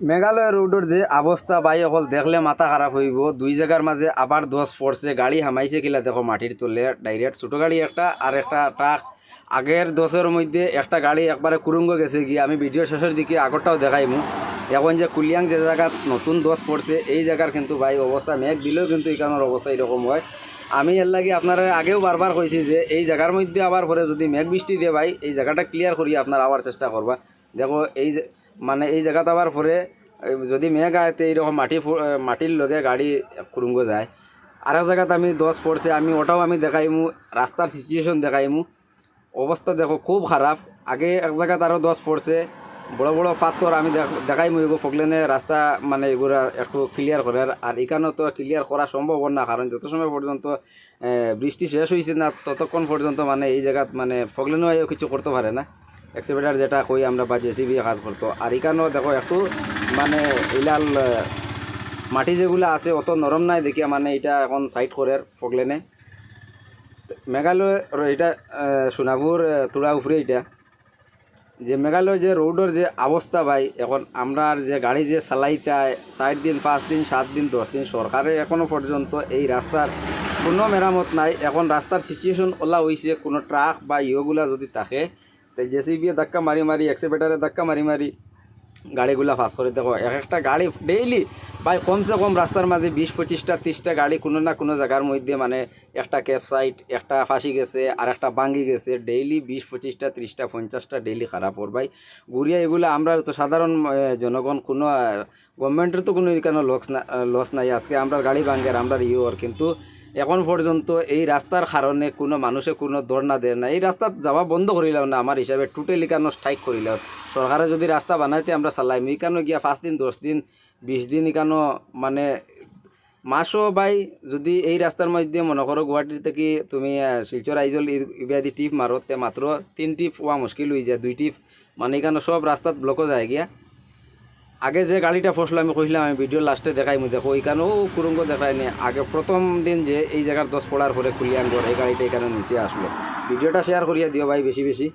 মেঘালয় রোডের যে অবস্থা বাই অকল দেখলে মাথা খারাপ হইব দুই জায়গার মাঝে আবার দশ পড়ছে গাড়ি হামাইছে কিলা? দেখো মাটির তোলে ডাইরেক্ট ছোট গাড়ি একটা আর একটা ট্রাক আগের দশের মধ্যে একটা গাড়ি একবারে কুরুঙ্গ গেছে গিয়ে আমি ভিডিও শেষের দিকে আগরটাও দেখাইমু এখন যে কুলিয়াং যে জায়গা নতুন দশ পড়ছে এই জায়গার কিন্তু ভাই অবস্থা মেঘ দিলেও কিন্তু এখানের অবস্থা এরকম হয়। আমি এর লাগে আপনারা আগেও বারবার কইছি যে, এই জায়গার মধ্যে আবার পরে যদি মেঘ বৃষ্টি দিয়ে ভাই, এই জায়গাটা ক্লিয়ার করি আপনারা আবার চেষ্টা করবা দেখো, এই মানে এই জায়গাতে আবার পরে যদি মেঘ আয়তে এইরকম মাটি মাটির লগে গাড়ি কুরুঙ্গ যায়। আর এক জায়গাতে আমি দশ পড়ছে, আমি ওটাও আমি দেখাইমু, রাস্তার সিচুয়েশন দেখাইমু। অবস্থা দেখো খুব খারাপ। আগে এক জায়গাতে আরও দশ পড়ছে, বড় বড় পাথর আমি দেখ- দেখাইমু এগুলো ফকলেনে রাস্তা মানে এগুলা একটু ক্লিয়ার করে আর এখানেও তো ক্লিয়ার করা সম্ভব না, কারণ যত সময় পর্যন্ত বৃষ্টি শেষ হয়েছে না, ততক্ষণ পর্যন্ত মানে এই জায়গাত মানে ফগলেনও কিছু করতে পারে না। এক্সিভেটার যেটা কই আমরা বা জেসিবি কাজ করতো। আর এখানেও দেখো একটু মানে ইলাল মাটি যেগুলো আছে অত নরম নাই দেখিয়া মানে এটা এখন সাইড করে ফগলেনে মেঘালয় এটা সোনাপুর তুড়া উপরে এটা যে মেঘালয় যে রোডের যে অবস্থা ভাই, এখন আমরা যে গাড়ি যে চালাইতায় ষাট দিন, পাঁচ দিন, সাত দিন দশ দিন সরকারে এখনও পর্যন্ত এই রাস্তার কোনো মেরামত নাই। এখন রাস্তার সিচুয়েশন ওলা হয়েছে কোনো ট্রাক বা ইয়েগুলা যদি থাকে তো ধাক্কা মারি মারি এক্সিভেটারে ধাক্কা মারি মারি গাড়িগুলা ফাঁস করে দেখো। এক একটা গাড়ি ডেইলি ভাই কমসে কম রাস্তার মাঝে বিশ, পঁচিশটা তিরিশটা গাড়ি কোনো না কোনো জায়গার মধ্যে মানে একটা ক্যাব সাইট একটা ফাঁসি গেছে, আর একটা ভাঙ্গি গেছে। ডেইলি বিশ, পঁচিশটা তিরিশটা পঞ্চাশটা ডেইলি খারাপ ওর ভাই ঘুরিয়া এগুলো আমরা তো সাধারণ জনগণ, কোনো গভর্নমেন্টের তো কোনো এখানে লস না লস নাই। আজকে আমরা গাড়ি ভাঙ্গের আমরা ইউর কিন্তু এখন পর্যন্ত এই রাস্তার কারণে কোনো মানুষে কোনো দর না দেয় না। এই রাস্তা যাওয়া বন্ধ করিলাম না, আমার হিসাবে টোটালি কেন স্ট্রাইক করিলাম সরকারে যদি রাস্তা বানাইতে আমরা চালাইম এইখানে গিয়া পাঁচ দিন, দশ দিন, বিশ দিন এখানো মানে মাসও ভাই যদি এই রাস্তার মধ্যে মনে করো গুয়াহাটি থেকে তুমি শিলচর আইজল ইত্যাদি টিপ মারো তে মাত্র তিন টিপ হওয়া মুশকিল হয়ে যায়, দুই টিপ। মানে এখানে সব রাস্তাত ব্লকও যায় গিয়া। আগে যে গাড়িটা ফসলো, আমি কইলাম আমি ভিডিও লাস্টে দেখাই মু দেখো ওইখানেও কুরুঙ্গ দেখায়নি আগে প্রথম দিন যে এই জায়গার দশ পড়ার পরে খুলিয়ান এই গাড়িটা এখানে নিচে আসলো। ভিডিওটা শেয়ার করিয়া দিও ভাই, বেশি বেশি।